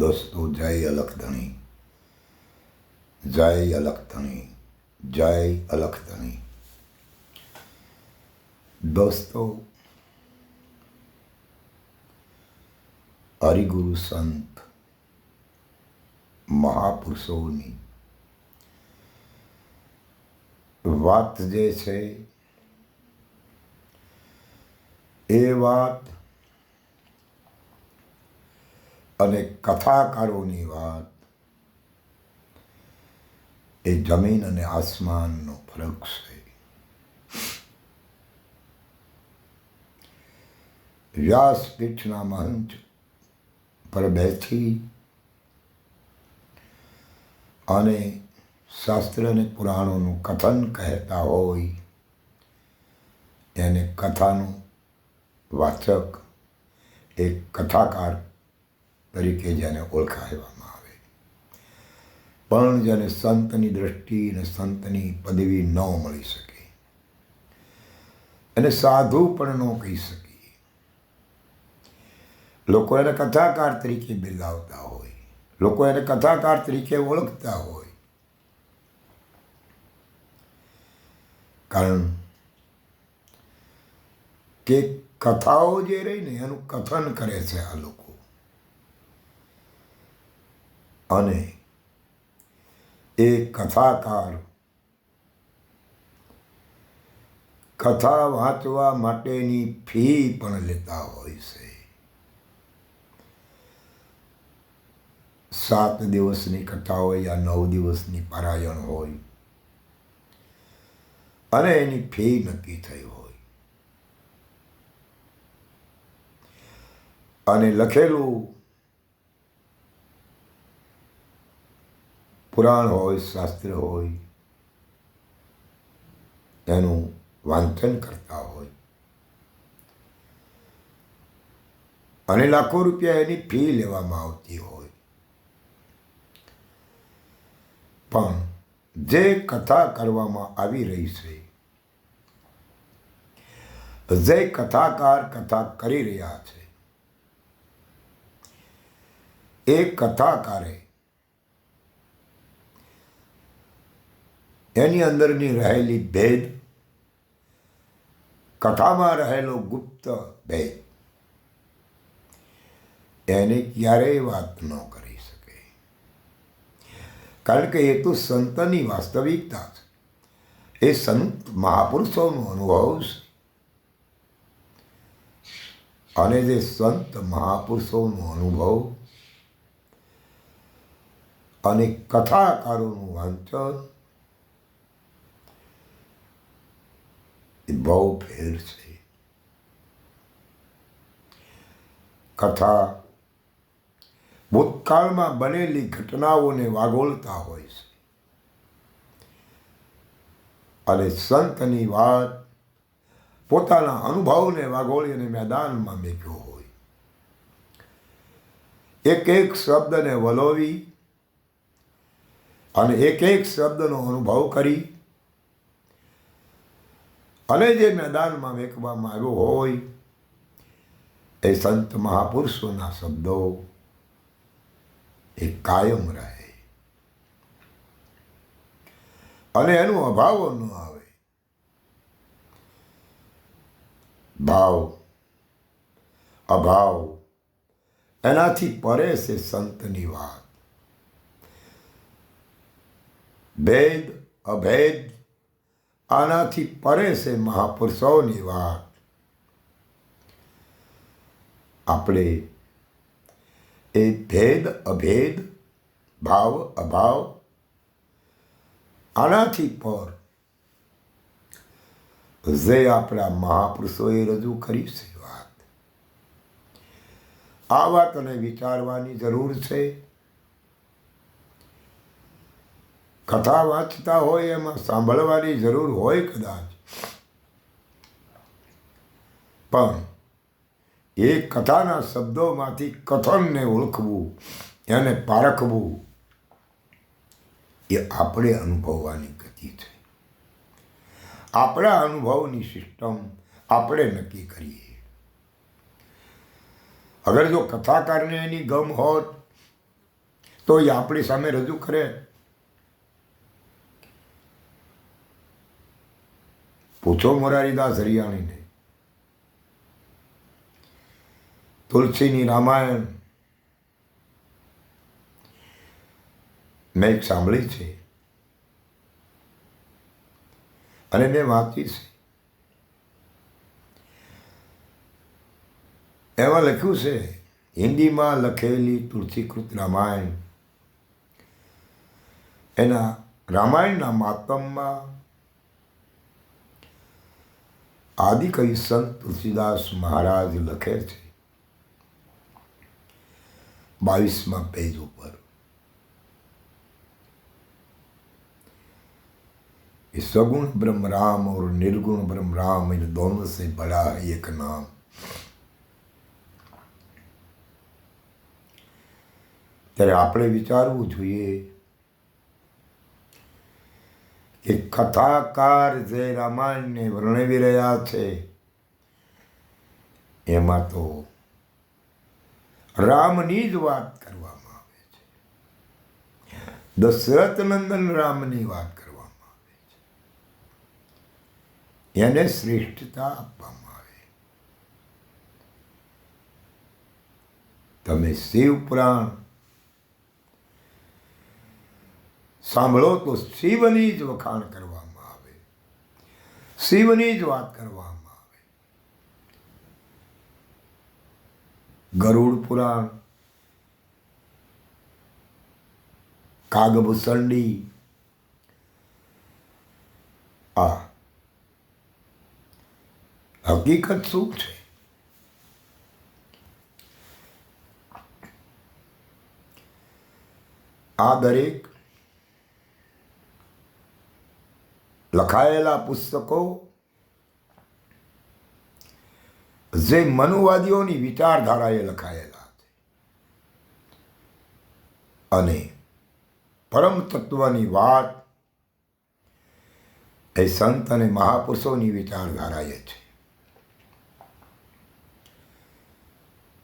દોસ્તો જય અલખધણી જય અલખધણી જય અલખધણી દોસ્તો, હરિગુરુ સંત મહાપુરુષોની વાત જે છે, એ વાત અને કથાકારોની વાત, એ જમીન અને આસમાનનો ફરક છે. વ્યાસપીઠના મંચ પર બેસી અને શાસ્ત્ર અને પુરાણોનું કથન કહેતા હોય, એને કથાનું વાચક, એક કથાકાર તરીકે જેને ઓળખાવવામાં આવે. પણ જેને સંતની દ્રષ્ટિ અને સંતની પદવી ન મળી શકે, એને સાધુ પણ ન કહી શકીએ લોકો એને કથાકાર તરીકે બિરદાવતા હોય, લોકો એને કથાકાર તરીકે ઓળખતા હોય. કારણ કે કથાઓ જે રહી ને એનું કથન કરે છે આ લોકો. અને એ કથાકાર કથા વાંચવા માટેની ફી પણ લેતા હોય છે. સાત દિવસની કથા હોય યા નવ દિવસની પારાયણ હોય અને એની ફી નક્કી થઈ હોય. અને લખેલું પુરાણ હોય, શાસ્ત્ર હોય, એનું વાંચન કરતા હોય. અને લાખો રૂપિયા એની ફી લેવામાં આવતી હોય. પણ જે કથા કરવામાં આવી રહી છે, જે કથાકાર કથા કરી રહ્યા છે, એ કથાકારે એની અંદરની રહેલી ભેદ, કથામાં રહેલો ગુપ્ત ભેદ, એને ક્યારેય વાત ન કરી શકે. કારણ કે એ તો સંતની વાસ્તવિકતા છે. એ સંત મહાપુરુષોનો અનુભવ છે. અને જે સંત મહાપુરુષોનો અનુભવ અને કથાકારોનું વાંચન એ બહુ ફેર છે. કથા ભૂતકાળમાં બનેલી ઘટનાઓને વાગોળતા હોય છે. અને સંતની વાત પોતાના અનુભવને વાગોળી અને મેદાનમાં મેક્યો હોય. એક એક શબ્દને વલોવી અને એક એક શબ્દનો અનુભવ કરી અને જે મેદાનમાં વેકવામાં આવ્યો હોય, એ સંત મહાપુરુષોના શબ્દો, એ કાયમ રહે. અને એનો અભાવ ન આવે. ભાવ, અભાવ, એનાથી પરે છે સંતની વાત. ભેદ, અભેદ આનાથી પરે છે મહાપુરુષોની વાત. આપણે એ ભેદ અભેદ, ભાવ અભાવ, આનાથી પર જે આપણા મહાપુરુષોએ રજૂ કરી છે વાત. આ વાતને વિચારવાની જરૂર છે. કથા વાંચતા હોય એમાં સાંભળવાની જરૂર હોય કદાચ. પણ એ કથાના શબ્દોમાંથી કથનને ઓળખવું, એને પારખવું, એ આપણે અનુભવવાની ગતિ છે. આપણા અનુભવની સિસ્ટમ આપણે નક્કી કરીએ. અગર જો કથાકારને એની ગમ હોત, તો એ આપણી સામે રજૂ કરે. પૂછો મોરારીદાસ હરિયાણીને તુલસીની રામાયણ મેં સાંભળી છે. અને મેં વાંચી છે. એમાં લખ્યું છે, હિન્દીમાં લખેલી તુલસીકૃત રામાયણ. એના રામાયણના માતમમાં આદિકવિ સંત તુલસીદાસ મહારાજ લખે છે बाईसवा पेज ऊपर ये सगुण ब्रह्म राम और निर्गुण ब्रह्म राम इन दोनों से बड़ा है एक नाम ત્યારે આપણે વિચારવું જોઈએ કે કથાકાર જે રામાયણને વર્ણવી રહ્યા છે, એમાં તો રામની જ વાત કરવામાં આવે છે. દશરથ નંદન રામની વાત કરવામાં આવે છે. એને શ્રેષ્ઠતા આપવામાં આવે તમે શિવ પુરાણ સાંભળો તો શિવની જ વખાણ કરવામાં આવે. શિવની જ વાત કરવામાં આવે. ગરુડ પુરાણ કાગભૂષણડી આ હકીકત શું છે? આ દરેક લખાયેલા પુસ્તકો જે મનુવાદીઓની વિચારધારાએ લખાયેલા છે. અને પરમ તત્વની વાત એ સંત અને મહાપુરુષોની વિચારધારાએ છે.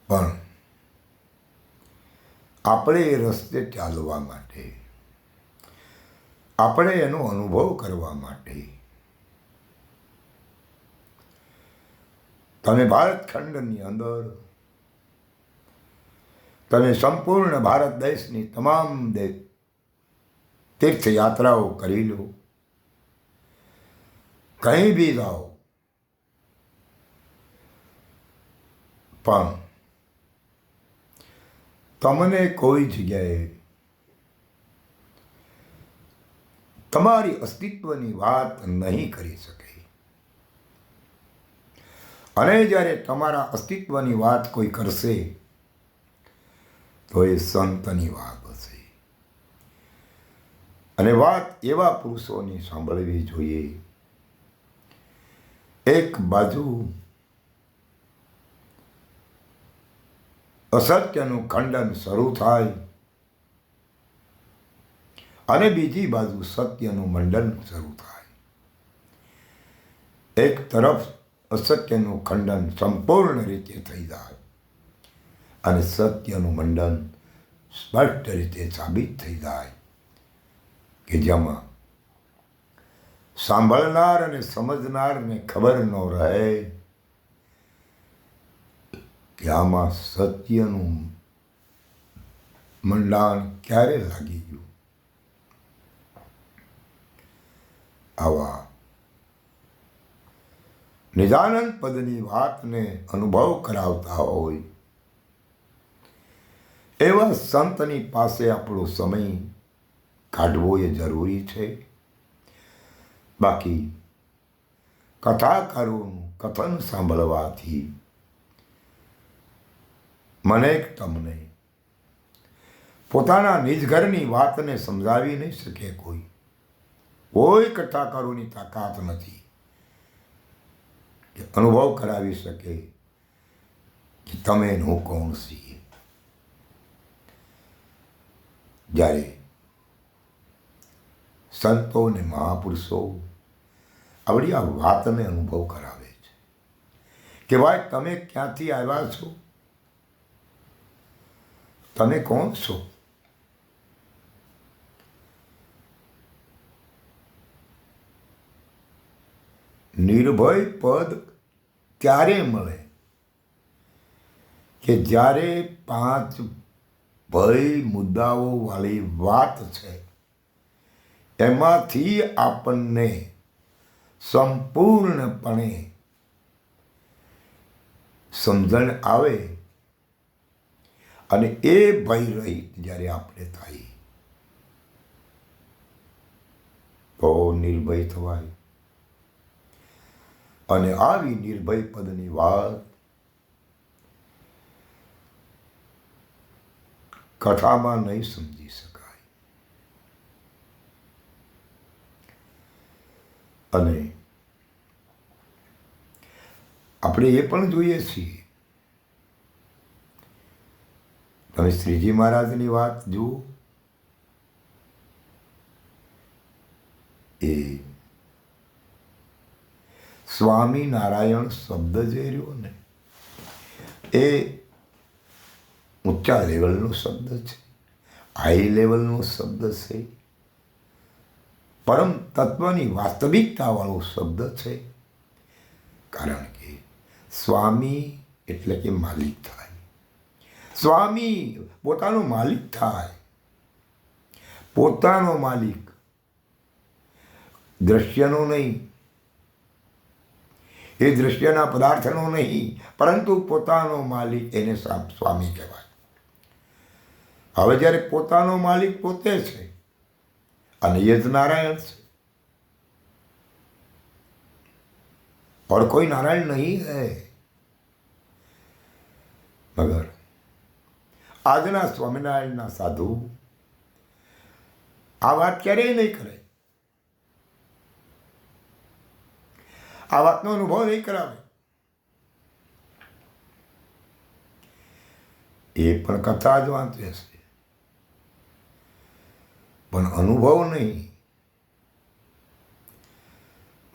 પણ આપણે એ રસ્તે ચાલવા માટે આપણે એનો અનુભવ કરવા માટે. તમે ભારત ખંડની અંદર, તમે સંપૂર્ણ ભારત દેશની તમામ તીર્થયાત્રાઓ કરી લો. કંઈ બી જાઓ. પણ તમને કોઈ જગ્યાએ તમારી અસ્તિત્વની વાત નહીં કરી શકે. અને જ્યારે તમારા અસ્તિત્વની વાત કોઈ કરશે, તો એ સંતની વાત હશે. અને વાત એવા પુરુષોની સાંભળવી જોઈએ. એક બાજુ અસત્યનું ખંડન શરૂ થાય અને બીજી બાજુ સત્યનું મંડન શરૂ થાય. એક તરફ અસત્યનું ખંડન સંપૂર્ણ રીતે થઈ જાય અને સત્યનું મંડન સ્પષ્ટ રીતે સાબિત થઈ જાય કે જેમાં સાંભળનાર અને સમજનારને ખબર ન રહે કે આમાં સત્યનું મંડાણ ક્યારે લાગી ગયું. આવા. નિજાનંદ પદની વાતને અનુભવ કરાવતા હોય. એવા સંતની પાસે આપણો સમય કાઢવો એ જરૂરી છે. બાકી કથાકારોનું કથન સાંભળવાથી મને એક તમને પોતાના નિજ ઘરની વાતને સમજાવી નહીં શકે કોઈ. કોઈ કથાકારોની તાકાત નથી કે અનુભવ કરાવી શકે કે તમે હું કોણ છીએ. જ્યારે સંતો ને મહાપુરુષો આવડી આ વાતને અનુભવ કરાવે છે કે ભાઈ તમે ક્યાંથી આવ્યા છો? તમે કોણ છો? નિર્ભય પદ ત્યારે મળે કે જ્યારે પાંચ ભય મુદ્દાઓવાળી વાત છે, એમાંથી આપણને સંપૂર્ણપણે સમજણ આવે અને એ ભય રહિત જ્યારે આપણે થાય, તો નિર્ભય થવાય. અને આવી નિર્ભય પદની વાત કથામાં નહીં સમજી શકાય. અને આપણે એ પણ જોઈએ છીએ. તમે શ્રીજી મહારાજની વાત જુઓ. એ સ્વામિનારાયણ શબ્દ જે રહ્યો ને, એ ઊંચા લેવલનો શબ્દ છે. હાઈ લેવલનો શબ્દ છે. પરમ તત્વની વાસ્તવિકતાવાળો શબ્દ છે. કારણ કે સ્વામી એટલે કે માલિક થાય. સ્વામી પોતાનો માલિક થાય. પોતાનો માલિક દ્રશ્યનો નહીં એ દ્રશ્યના પદાર્થનો નહીં પરંતુ પોતાનો માલિક એને સા- સ્વામી કહેવાય હવે જ્યારે પોતાનો માલિક પોતે છે અને એ જ નારાયણ છે और कोई नारायण नहीं है મગર આજના સ્વામિનારાયણના સાધુ આ વાત ક્યારેય નહીં કરે આ વાતનો અનુભવ નહીં કરાવે. એ પણ કથા જ વાંચે છે. પણ અનુભવ નહીં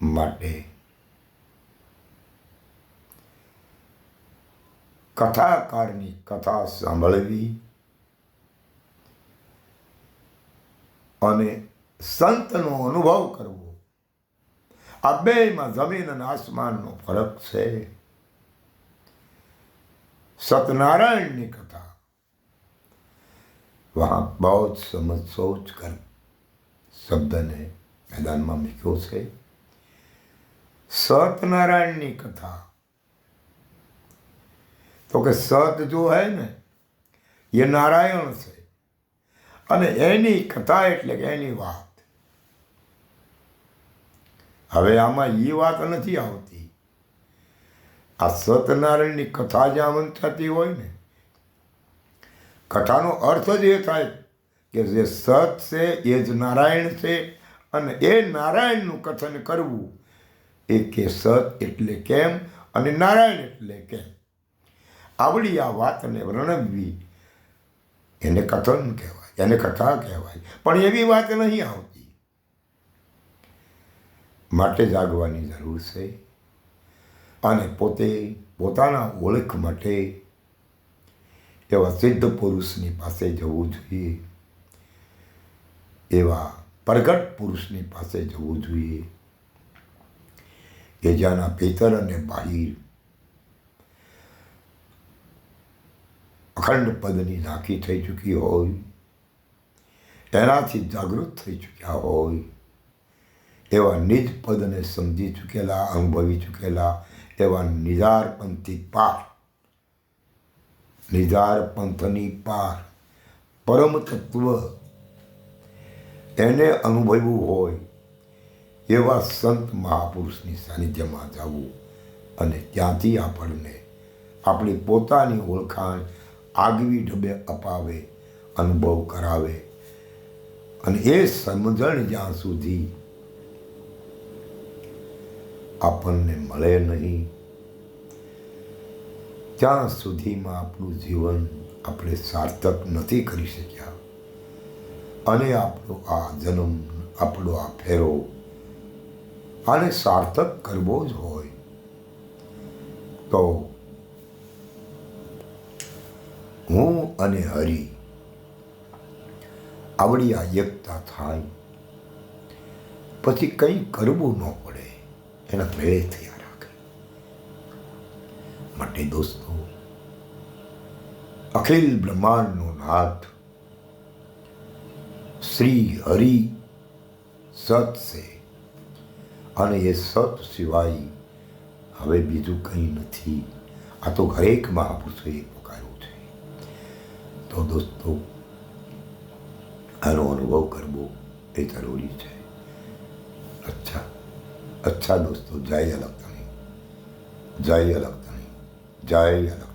માટે કથાકારની કથા સાંભળવી અને સંતનો અનુભવ કરવો. આ બેમાં જમીન અને આસમાનનો ફરક છે. સત્યનારાયણની કથા. વહાં, બહુ જ સમજ, સોચ કર. શબ્દને મેદાનમાં મૂક્યો છે. સત્યનારાયણની કથા. તો કે સત જો હે ને, એ નારાયણ છે. અને એની કથા એટલે કે એની વાત હવે આમાં એ વાત નથી આવતી. આ સતનારાયણની કથા જે આમંત થતી હોય ને. કથાનો અર્થ જ એ થાય કે જે સત છે એ જ નારાયણ છે અને એ નારાયણનું કથન કરવું એ કે સત એટલે કેમ અને નારાયણ એટલે કેમ? આવડી આ વાતને વર્ણવવી એને કથન કહેવાય, એને કથા કહેવાય. પણ એવી વાત નહીં આવતી. માટે જાગવાની જરૂર છે અને પોતે પોતાના ઓળખ માટે એવા સિદ્ધ પુરુષની પાસે જવું જોઈએ, એવા પ્રગટ પુરુષની પાસે જવું જોઈએ કે જેના ભીતર અને બાહિર અખંડ પદની ઝાંખી થઈ ચૂકી હોય એનાથી જાગૃત થઈ ચૂક્યા હોય એવા નિજ પદને સમજી ચૂકેલા, અનુભવી ચૂકેલા એવા નિજારપંથી પાર. નિધાર પંથની પાર. પરમ તત્વ એને અનુભવવું હોય એવા સંત મહાપુરુષની સાનિધ્યમાં જવું અને ત્યાંથી આપણને આપણી પોતાની ઓળખાણ આગવી ઢબે અપાવે, અનુભવ કરાવે અને એ સમજણ જ્યાં સુધી આપણને મળે નહીં. ત્યાં સુધીમાં આપણું જીવન આપણે સાર્થક નથી કરી શક્યા. અને આપણો આ જન્મ, આપણો આ ફેરો આને સાર્થક કરવો જ હોય. તો હું અને હરિ આવડી આ એકતા થાય. પછી કંઈ કરવું ન પડે. એના મેળે થયા રાખે. માટે દોસ્તો, અખિલ બ્રહ્માંડનો નાથ શ્રી હરિ સત છે. અને એ સત સિવાય હવે બીજું કંઈ નથી. આ તો હરેક મહાપુરુષોએ પોકાર્યું છે. તો દોસ્તો, આનો અનુભવ કરવો એ જરૂરી છે. અચ્છા. જય અલગ તણી જય અલગ તણી જય અલગ